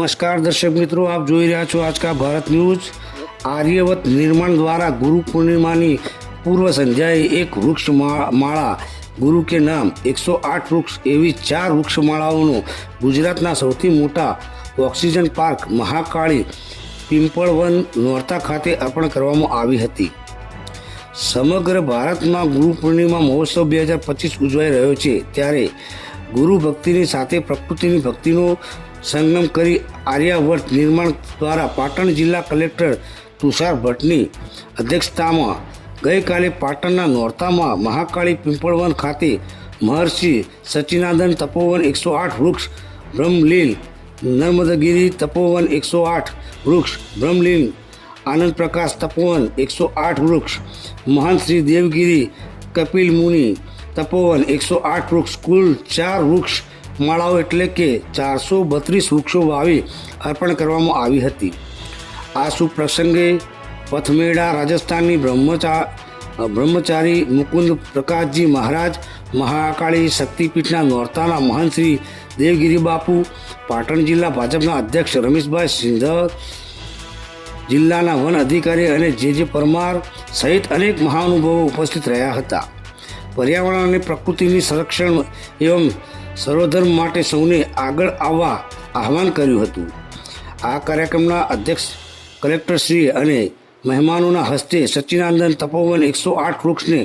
નમસ્કાર દર્શક મિત્રો, આપ જોઈ રહ્યા છો આજકા ભારત ન્યૂઝ. આર્યવત નિર્માણ દ્વારા ગુરુ પૂર્ણિમાની પૂર્વ સંધ્યાએ એક વૃક્ષ માળા, ગુરુ કે નામ, એકસો આઠ વૃક્ષ એવી ચાર વૃક્ષમાળાઓનો ગુજરાતના સૌથી મોટા ઓક્સિજન પાર્ક મહાકાળી પિંપળવન નોરતા ખાતે અર્પણ કરવામાં આવી હતી. સમગ્ર ભારતમાં ગુરુ પૂર્ણિમા મહોત્સવ બે હજાર પચીસ ઉજવાઈ રહ્યો છે. ત્યારે ગુરુ ભક્તિની સાથે પ્રકૃતિની ભક્તિનો સંગમ કરી આર્યાવર્ત નિર્માણ દ્વારા પાટણ જિલ્લા કલેક્ટર તુષાર ભટ્ટની અધ્યક્ષતામાં ગઈકાલે પાટણના નોરતામાં મહાકાળી પિંપળવન ખાતે મહર્ષિ સચિનાદન તપોવન એકસો આઠ વૃક્ષ, બ્રહ્મલીન નર્મદગીરી તપોવન એકસો આઠ વૃક્ષ, બ્રહ્મલીન આનંદ પ્રકાશ તપોવન એકસો આઠ વૃક્ષ, મહાન શ્રી દેવગીરી કપિલ મુનિ તપોવન એકસો આઠ વૃક્ષ, કુલ ચાર વૃક્ષ માળાઓ એટલે કે ચારસો બત્રીસ વૃક્ષો વાવી અર્પણ કરવામાં આવી હતી. આ શુભ પ્રસંગે પથમેડા રાજસ્થાનની બ્રહ્મચા, બ્રહ્મચારી મુકુંદ પ્રકાશજી મહારાજ, મહાકાળી શક્તિપીઠના નોરતાના મહંત શ્રી દેવગીરી બાપુ પાટણ જિલ્લા ભાજપના અધ્યક્ષ રમેશભાઈ સિંધ જિલ્લાના વન અધિકારી અને જે જે પરમાર સહિત અનેક મહાનુભાવો ઉપસ્થિત રહ્યા હતા. પર્યાવરણ અને પ્રકૃતિની સંરક્ષણ એવં સર્વધર્મ માટે સૌને આગળ આવવા આહવાન કર્યું હતું. આ કાર્યક્રમના અધ્યક્ષ કલેક્ટરશ્રી અને મહેમાનોના હસ્તે સચ્ચિદાનંદ તપોવન એકસો આઠ વૃક્ષને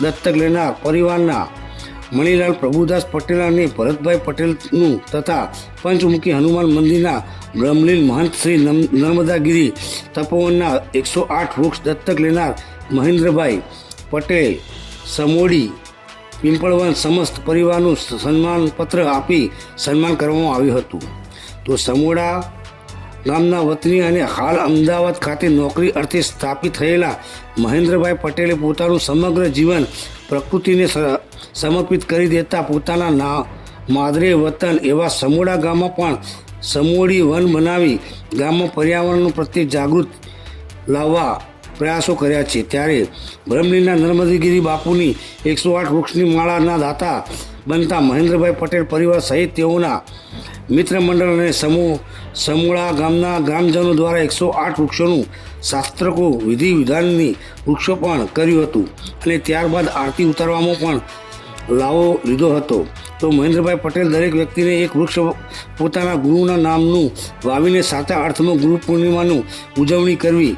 દત્તક લેનાર પરિવારના મણિલાલ પ્રભુદાસ પટેલ અને ભરતભાઈ પટેલનું તથા પંચમુખી હનુમાન મંદિરના બ્રહ્મલીન મહંત શ્રી નર્મદાગીરી તપોવનના એકસો આઠ વૃક્ષ દત્તક લેનાર મહેન્દ્રભાઈ પટેલ, સમોડી પિંપળવન સમસ્ત પરિવારનું સન્માન પત્ર આપી સન્માન કરવામાં આવ્યું હતું. તો સમોડા ગામના વતની અને હાલ અમદાવાદ ખાતે નોકરી અર્થે સ્થાપિત થયેલા મહેન્દ્રભાઈ પટેલે પોતાનું સમગ્ર જીવન પ્રકૃતિને સમર્પિત કરી દેતા પોતાના ના માદરે વતન એવા સમોડા ગામમાં પણ સમોડી વન બનાવી ગામમાં પર્યાવરણ પ્રત્યે જાગૃત લાવવા પ્રયાસો કર્યા છે. ત્યારે બ્રહ્મલીના નર્મદગીરી બાપુની એકસો આઠ વૃક્ષની માળાના દાતા બનતા મહેન્દ્રભાઈ પટેલ પરિવાર સહિત તેઓના મિત્ર મંડળ અને સમૂહ, સમૂળા ગામના ગ્રામજનો દ્વારા એકસો આઠ વૃક્ષોનું શાસ્ત્રકો વિધિ વિધાનની વૃક્ષો પણ કર્યું હતું અને ત્યારબાદ આરતી ઉતારવામાં પણ લાવો લીધો હતો. તો મહેન્દ્રભાઈ પટેલ દરેક વ્યક્તિને એક વૃક્ષ પોતાના ગુરુના નામનું વાવીને સાચા અર્થમાં ગુરુ પૂર્ણિમાનું ઉજવણી કરવી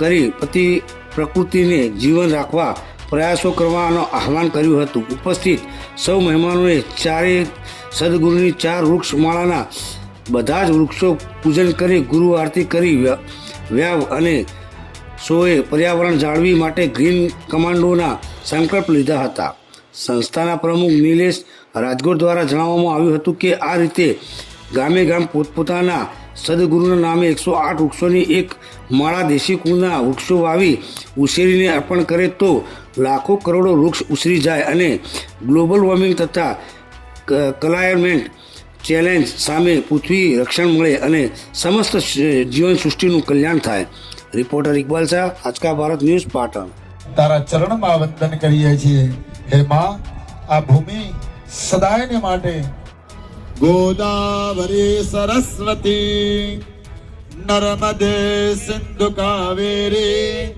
કરી પતિ પ્રકૃતિને જીવન રાખવા પ્રયાસો કરવાનો આહવાન કર્યું હતું. ઉપસ્થિત સૌ મહેમાનોએ ચારે સદગુરુની ચાર વૃક્ષ માળાના બધા જ વૃક્ષો પૂજન કરી, ગુરુ આરતી કરી, વ્ય- વ્યાવ અને સોએ પર્યાવરણ જાળવી માટે ગ્રીન કમાન્ડોના સંકલ્પ લીધા હતા. સંસ્થાના પ્રમુખ નિલેશ રાજગોર દ્વારા જણાવવામાં આવ્યું હતું કે આ રીતે ગામે ગામ પોતપોતાના સદગુરુના નામે એકસો આઠ વૃક્ષોની એક માળા દેશી કુળના વૃક્ષો વાવી ઉછેરીને અર્પણ કરે તો લાખો કરોડો વૃક્ષ ઉછરી જાય અને ગ્લોબલ વોર્મિંગ તથા ક- ક્લાયમેન્ટ ચેલેન્જ સામે પૃથ્વી રક્ષણ મળે અને સમસ્ત જીવન સૃષ્ટિનું કલ્યાણ થાય. Reporter Iqbal Shah, Aajka Bharat news Patan. તારા ચરણમાં વંદન કરીએ છીએ. હે માં, આ ભૂમિ સદાયને માટે ગોદાવરી સરસ્વતી નર્મદે સિંધુ કાવેરી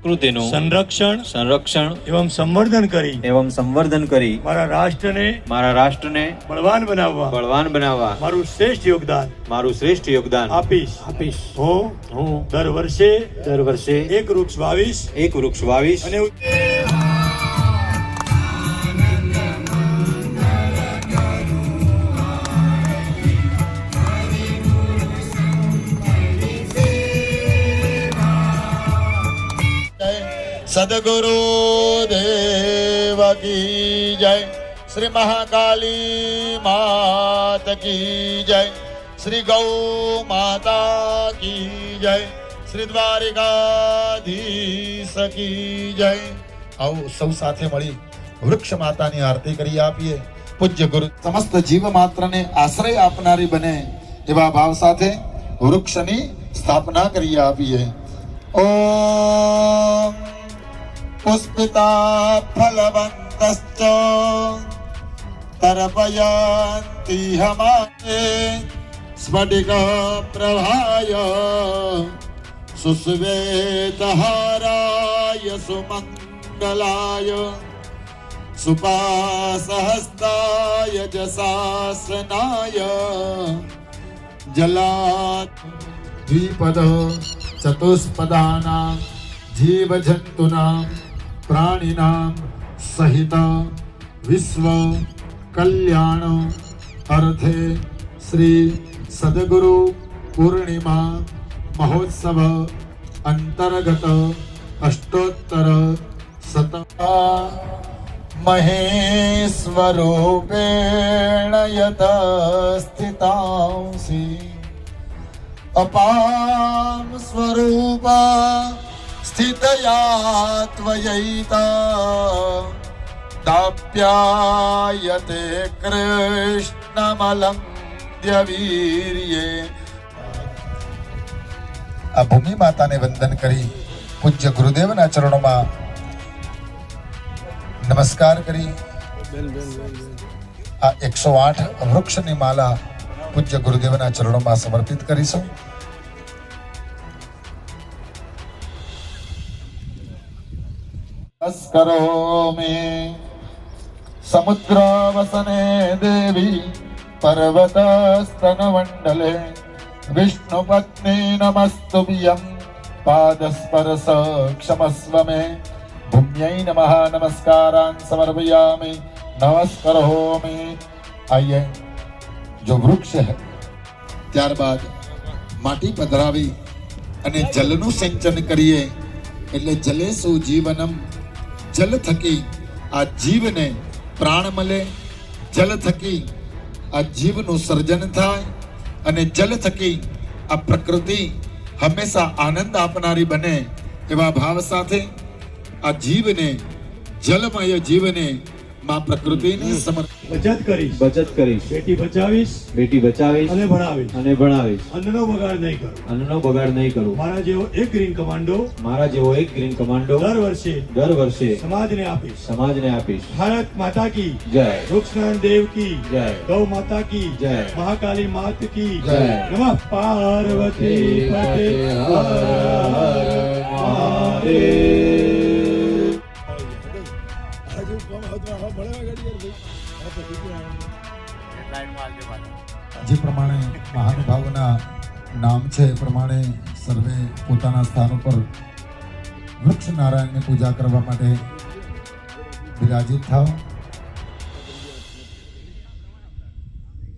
કૃતિનું સંરક્ષણ સંરક્ષણ એવમ સંવર્ધન કરી એવમ સંવર્ધન કરી મારા રાષ્ટ્રને મારા રાષ્ટ્રને બળવાન બનાવવા બળવાન બનાવવા મારું શ્રેષ્ઠ યોગદાન મારું શ્રેષ્ઠ યોગદાન આપીશ આપીશ હું હું દર વર્ષે દર વર્ષે એક વૃક્ષ વાવીશ એક વૃક્ષ વાવીશ અને સદગુરુ દેવ કી જય શ્રી મહાકાલી માત કી જય શ્રી ગૌ માતા કી જય શ્રી દ્વારિકાધીશ કી જય આવો સૌ સાથે મળી વૃક્ષ માતાની આરતી કરી આપીએ. પૂજ્ય ગુરુ સમસ્ત જીવ માત્રને આશ્રય આપનારી બને એવા ભાવ સાથે વૃક્ષની સ્થાપના કરી આપીએ. ઓમ પુષ્પિતા ફલવંતશ્ચ તર્પયन्ति હમારે સ્ફટિક પ્રભાય સુસ્વેતહારાય સુમંગલાય સુપાસહસ્તાય જસાસનાય જલાત દ્વિપદ ચતુષ્પદાનાં જીવજંતુનાં પ્રાણીનાં સહિત વિશ્વ કલ્યાણ અર્થે શ્રી સદગુરુ પૂર્ણિમા મહોત્સવ અંતર્ગત અષ્ટોત્તર શત મહેશ્વરૂપેણ યત અપામ સ્વરૂપ ત્વયૈતા દાપ્યાયતે કૃષ્ણમલંગ્ય વીર્યે આ ભૂમિ માતાને વંદન કરી પૂજ્ય ગુરુદેવના ચરણોમાં નમસ્કાર કરી. આ એકસો આઠ વૃક્ષની માલા પૂજ્ય ગુરુદેવના ચરણોમાં સમર્પિત કરીશું. કરો મે સમુદ્ર વસને દેવી પર્વત સ્તન મંડલે વિષ્ણુ પત્ની નમસ્તુભ્યં પાદ સ્પર્શ ક્ષમસ્વ મે ભૂમ્યૈ નમઃ નમસ્કારાન સમર્પયામિ નમસ્કરોમિ આઈએ જો વૃક્ષ હે ત્યારબાદ માટી પધરાવી અને જલનું સિંચન કરીએ એટલે જલેસુ જીવનમ જલ થકી આ જીવને પ્રાણ મળે, જલ થકી આ જીવનું સર્જન થાય અને જલ થકી આ પ્રકૃતિ હંમેશા આનંદ આપનારી બને એવા ભાવ સાથે આ જીવને, જલમય જીવને માં પ્રકૃતિને સમર્પિત. બચત કરીશ. બચત કરીશ. બેટી બચાવીશ. બેટી બચાવીશ. અને ભણાવીશ. અને ભણાવીશ. અન્નનો બગાડ નહીં કરું. અન્નનો બગાડ નહીં કરું. મારા જેવો એક ગ્રીન કમાન્ડો મારા જેવો એક ગ્રીન કમાન્ડો દર વર્ષે દર વર્ષે સમાજને આપીશ. સમાજને આપીશ. ભારત માતા કી. જય. વૃક્ષનારાયણ દેવ કી. જય. ગૌ માતા કી. જય. મહાકાલી માત કી. જય. નમઃ પાર્વતી પતે હર હર જે પ્રમાણે મહાનુભાવોના નામ છે એ પ્રમાણે સર્વે પોતાના સ્થાન ઉપર વૃક્ષ નારાયણની પૂજા કરવા માટે વિરાજિત થાવ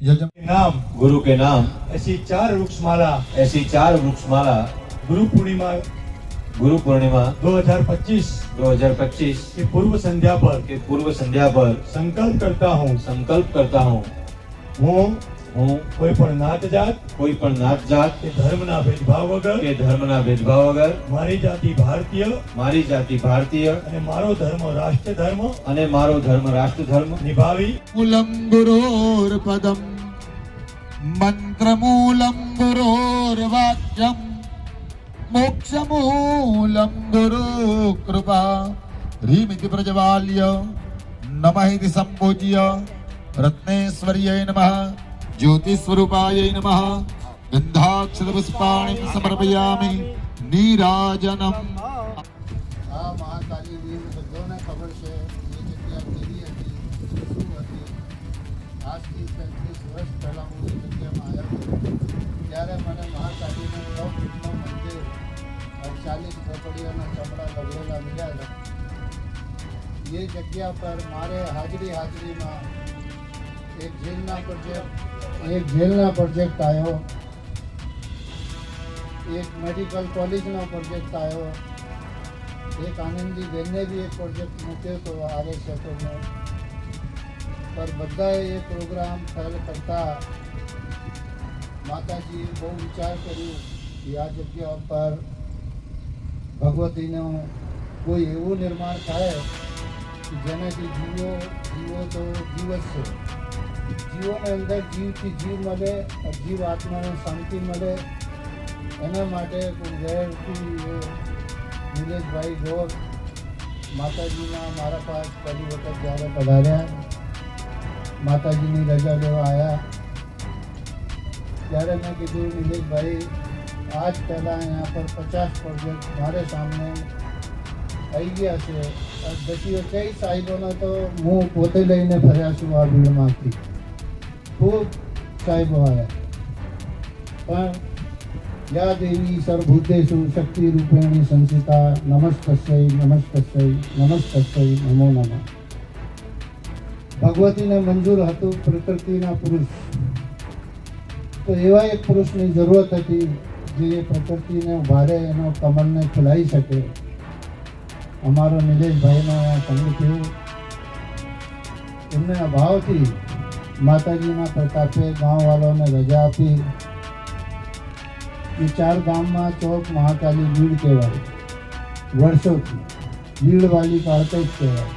યજમ નામ गुरु के नाम ऐसी चार वृक्षमाला ऐसी चार वृक्षमाला गुरु पूर्णिमा गुरु पूर्णिमा 2025 2025 की पूर्व संध्या पर के पूर्व संध्या पर संकल्प करता हूँ संकल्प करता हूँ હું હું કોઈ પણ નાત જાત કોઈ પણ નાત જાત કે ધર્મના ભેદભાવ વગર કે ધર્મના ભેદભાવ વગર મારી જાતિ ભારતીય મારી જાતિ ભારતીય અને મારો ધર્મ રાષ્ટ્ર ધર્મ અને મારો ધર્મ રાષ્ટ્ર ધર્મ નિભાવી મૂલમ ગુરોર્પદમ મંત્રમૂલમ ગુરોર્વાક્યમ મોક્ષમૂલમ ગુરુ કૃપા રીમિતિ પ્રજવાલ્ય નમઃ સંપૂજ્ય રત્નેશ્વર્યય નમ જ્યોતિસ્વરૂપાય નમ ગંધાક્ષર પુષ્પાણિ સમર્પયામિ નીરાજનમ મને મહાકાલીનું મંદિર ચાલીસ એ જગ્યા પર મારે હાજરી હાજરીમાં એક જેલના પ્રોજેક્ટ એક જેલના પ્રોજેક્ટ આવ્યો. એક મેડિકલ કોલેજનો પ્રોજેક્ટ આવ્યો. એક આનંદી બેનને બી એક પ્રોજેક્ટ મૂક્યો હતો આરે ક્ષેત્રનો પર બધાએ એ પ્રોગ્રામ પહેલ કરતા માતાજીએ બહુ વિચાર કર્યું કે આ જગ્યા પર ભગવતીનું કોઈ એવું નિર્માણ થાય કે જેનાથી જીવો જીવો તો જીવ જ છે. જીવોને અંદર જીવથી જીવ મળે જીવ આત્માને શાંતિ મળે. એના માટે વેરથી એ નિલેશભાઈ ગોર માતાજીના મારા પાસ ફરી વખત જ્યારે પધાર્યા, માતાજીની રજા લેવા આવ્યા ત્યારે મેં કીધું, નિલેશભાઈ, આજ પહેલાં અહીંયા પર પચાસ પ્રોજેક્ટ મારે સામે આવી ગયા છે. દસીઓ કઈ સાહેબોને તો હું પોતે લઈને ફર્યા છું આ ભીડમાંથી. ખૂબ સાહેબો આવે પણ યા દેવી સર્વભૂતેશુ શક્તિ રૂપેણી સંસિતા નમસ્કસ્ય નમસ્કસ્ય નમસ્કસ્ય નમો નમઃ. ભગવતીને મંજૂર હતું પ્રકૃતિના પુરુષ. તો એવા એક પુરુષની જરૂરત હતી જે પ્રકૃતિને ભારે એનો કમલને ખુલાવી શકે. અમારો નિલેશભાઈનો આ સંગ થયું એમને અભાવથી માતાજીના પ્રતાપે ગામવાળાને રજા આપી. એ ચાર ગામમાં ચોક મહાકાલી બીડ કહેવાય. વર્ષોથી ભીડવાળી કાળતે જ કહેવાય.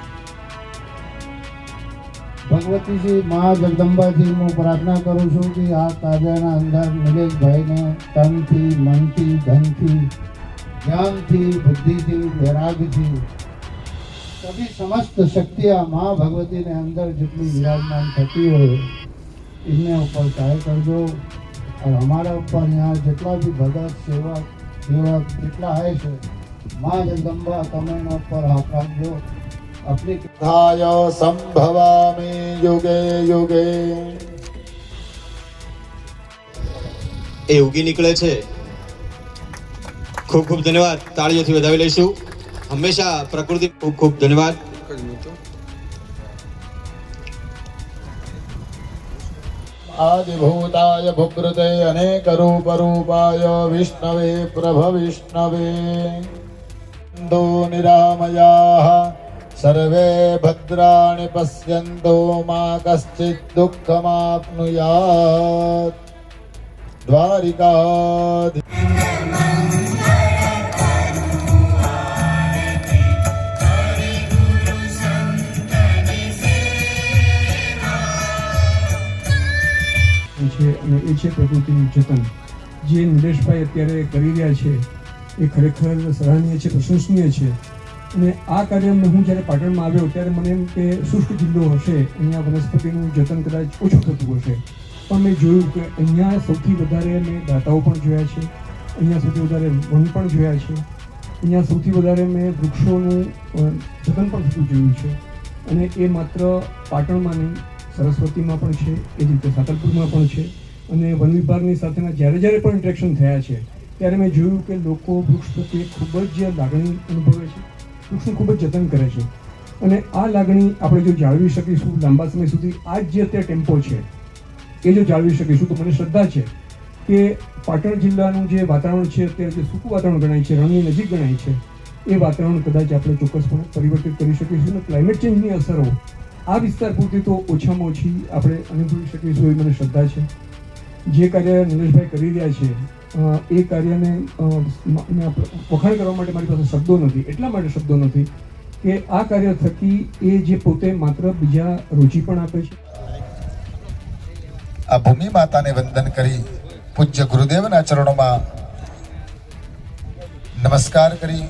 ભગવતીજી મા જગદંબાજી હું પ્રાર્થના કરું છું કે આ કાર્યના અંદર નિલેશભાઈને તનથી, મનથી, ધનથી, જ્ઞાનથી, બુદ્ધિથી, વૈરાગથી સભી સમસ્ત શક્તિ આ મા ભગવતીને અંદર જેટલી વિરાજમાન થતી હોય, એમને ઉપર કાર્ય કરજો. અને અમારા ઉપર અહીંયા જેટલા બી ભગત સેવક સેવક જેટલા હોય છે, મા જગદંબા તમેના ઉપર હાથ રાખજો. આપણી કથાય સંભવામી યુગે યુગે. એ ઉગી નીકળે છે. ખૂબ ખૂબ ધન્યવાદ. તાળીઓથી વધાવી લઈશું. હંમેશા પ્રકૃતિ ખૂબ ખૂબ ધન્યવાદ. આદિભૂતાય ભુકૃતે અનેક રૂપ રૂપાય વિષ્ણવે, પ્રભ વિષ્ણવે. હિન્દુ નિરામયા, સર્વે ભદ્રાણિ પશ્યંતો મા કશ્ચિત દુઃખમાપ્નુયાત દ્વારિકા પ્રવૃત્તિ છે અને એ છે પ્રકૃતિનું જતન જે નિલેશભાઈ અત્યારે કરી રહ્યા છે, એ ખરેખર સરાહનીય છે, પ્રશંસનીય છે. અને આ કાર્યમાં હું જ્યારે પાટણમાં આવ્યો, ત્યારે મને એમ કે શુષ્ક જિલ્લો હશે, અહીંયા વનસ્પતિનું જતન કદાચ ઓછું થતું હશે. પણ મેં જોયું કે અહીંયા સૌથી વધારે મેં દાતાઓ પણ જોયા છે, અહીંયા સૌથી વધારે વન પણ જોયા છે. અહીંયા સૌથી વધારે મેં વૃક્ષોનું જતન પણ થતું જોયું છે. અને એ માત્ર પાટણમાં નહીં સરસ્વતીમાં પણ છે, એ જ રીતે સાતલપુરમાં પણ છે. અને વન વિભાગની સાથેના જ્યારે જ્યારે પણ ઇન્ટરેક્શન થયા છે, ત્યારે મેં જોયું કે લોકો વૃક્ષ પ્રત્યે ખૂબ જ લાગણી અનુભવે છે, વૃક્ષનું ખૂબ જ જતન કરે છે. અને આ લાગણી આપણે જો જાળવી શકીશું લાંબા સમય સુધી, આ જ જે અત્યારે ટેમ્પો છે, એ જો જાળવી શકીશું, તો મને શ્રદ્ધા છે કે પાટણ જિલ્લાનું જે વાતાવરણ છે, અત્યારે જે સૂકું વાતાવરણ ગણાય છે, રણની નજીક ગણાય છે, એ વાતાવરણ કદાચ આપણે ચોક્કસપણે પરિવર્તિત કરી શકીશું અને ક્લાઇમેટ ચેન્જની અસરો આ વિસ્તાર પૂરતી તો ઓછામાં ઓછી આપણે અનુભવી શકીશું એવી મને શ્રદ્ધા છે. જે કાર્ય નરેશભાઈ કરી રહ્યા છે એ કાર્યને વખાણ કરવા માટે મારી પાસે શબ્દો નથી. એટલા માટે શબ્દો નથી કે આ કાર્ય થકી એ જે પોતે માત્ર બીજા રુચિ પણ આપે છે. આ ભૂમિ માતાને વંદન કરી પૂજ્ય ગુરુદેવના ચરણોમાં નમસ્કાર કરી.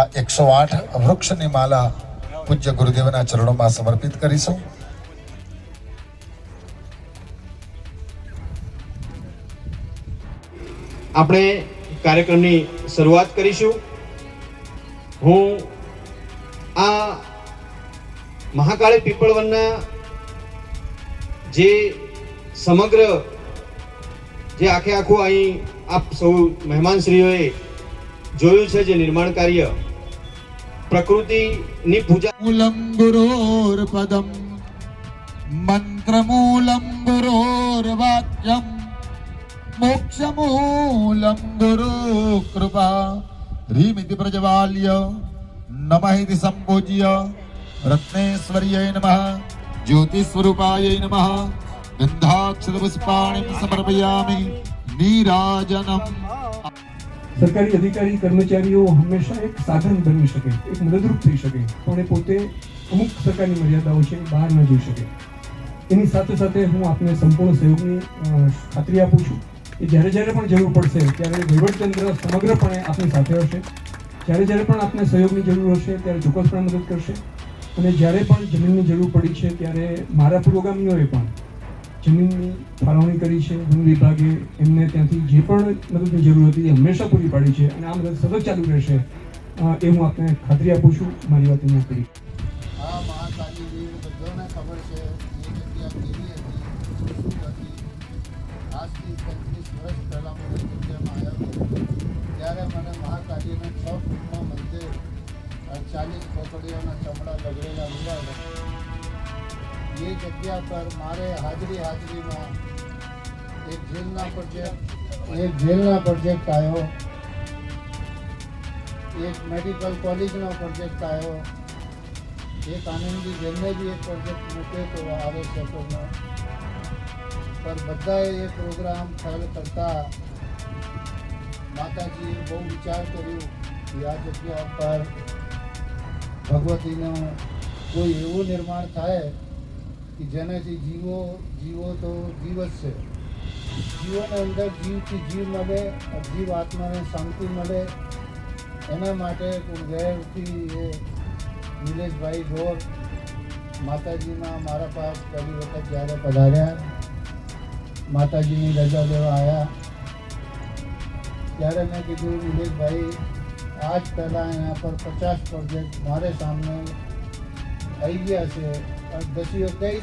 આ એકસો આઠ વૃક્ષની માલા પૂજ્ય ગુરુદેવના ચરણોમાં સમર્પિત કરીશું. આપણે કાર્યક્રમની શરૂઆત કરીશું. હું આ મહાકાળી પીપળવનના જે સમગ્ર જે આખે આખું અહીં આપ સૌ મહેમાનશ્રીઓએ જોયું છે, જે નિર્માણ કાર્ય પ્રકૃતિની પૂજા મૂલમ ગુરોર્પદમ મંત્રમૂલમ ગુરોર્વાક્યમ મોક્ષમૂલમ ગુરુ કૃપા રીમિતિ પ્રજવાલ્ય નમઃ સંપૂજ્ય રત્નેશ્વર્ય નમઃ જ્યોતિસ્વરૂપાય નમઃ ગંધાક્ષર પુષ્પાણિ સમર્પયામિ નીરાજનમ સરકારી અધિકારી, કર્મચારીઓ હંમેશા એક સાધન બની શકે, એક મદદરૂપ થઈ શકે. પણ એ પોતે અમુક સરકારની મર્યાદાઓ છે બહાર ન જઈ શકે. એની સાથે સાથે હું આપને સંપૂર્ણ સહયોગની ખાતરી આપું છું કે જ્યારે જ્યારે પણ જરૂર પડશે, ત્યારે વહીવટતંત્ર સમગ્રપણે આપની સાથે હશે. જ્યારે જ્યારે પણ આપને સહયોગની જરૂર હશે, ત્યારે ચોક્કસપણે મદદ કરશે. અને જ્યારે પણ જમીનની જરૂર પડી છે, ત્યારે મારા પુરોગામીઓએ પણ જમીનની ફાળવણી કરી છે. વન વિભાગે એમને ત્યાંથી જે પણ મદદની જરૂર હતી એ હંમેશા પૂરી પાડી છે અને આ મદદ સતત ચાલુ રહેશે. એ હું આપને ખાતરી આપું છું. મારી વાત અહીંયા કરી આ મહાકાલી બધાને ખબર છે. ત્યારે ચાલીસ કોકડીઓના ચમડા લગડેલા મળ્યા એ જગ્યા પર મારે હાજરી હાજરીમાં એક જેલના પ્રોજેક્ટ એક જેલના પ્રોજેક્ટ આવ્યો, એક મેડિકલ કોલેજનો પ્રોજેક્ટ આવ્યો, એક આનંદી જેમને બી એક પ્રોજેક્ટ મૂક્યો તો આવે આરએસએફનો પર બધાએ એ પ્રોગ્રામ ફેલ કરતા માતાજીએ બહુ વિચાર કર્યો કે આ જગ્યા પર ભગવતીનું કોઈ એવું નિર્માણ થાય કે જેનાથી જીવો જીવો તો જીવ જ છે. જીવોને અંદર જીવથી જીવ મળે, જીવ આત્માને શાંતિ મળે. એના માટે ઘેરથી એ નિલેશભાઈ ગોર માતાજીના મારા પાસ પહેલી વખત જ્યારે પધાર્યા, માતાજીની રજા લેવા આવ્યા ત્યારે મેં કીધું, નિલેશભાઈ, આજ પહેલાં અહીંયા પર પચાસ પ્રોજેક્ટ મારે સામે આવી ગયા છે. દસીઓ કઈ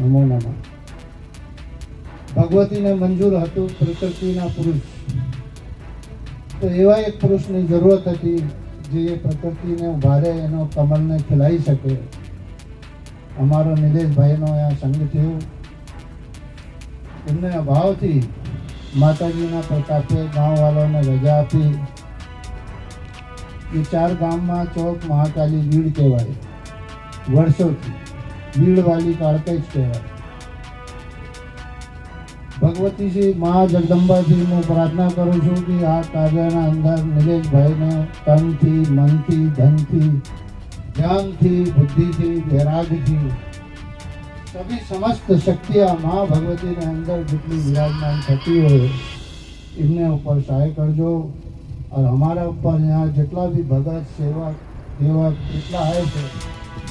નમો નમઃ. ભગવતીને મંજૂર હતું પ્રકૃતિના પુરુષ. તો એવા એક પુરુષની જરૂરત હતી જે પ્રકૃતિને ઉભારે, એનો કમલને ખીલાઈ શકે. અમારો નિલેશભાઈનો આ સંગ થયો. એમને અભાવથી માતાજીના પ્રતાપે ગામવાળાને રજા આપી. એ ચાર ગામમાં ચોક મહાકાલી બીડ કહેવાય. વર્ષોથી બીડવાલી કાળકે જ કહેવાય. ભગવતીજી મા જગદંબાજી હું પ્રાર્થના કરું છું કે આ કાર્યના અંદર નિલેશભાઈને તનથી, મનથી, ધનથી જ્ઞાનથી, બુદ્ધિથી, વૈરાગથી સભી સમસ્ત શક્તિ આ મા ભગવતીની અંદર જેટલી વિરાજમાન થતી હોય, એમને ઉપર સહાય કરજો. અને અમારા ઉપર અહીંયા જેટલા બી ભગત, સેવક, દેવક જેટલા હોય છે,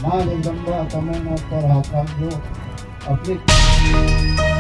મા જગદંબા તમે ઉપર હાથ રાખજો. આપણી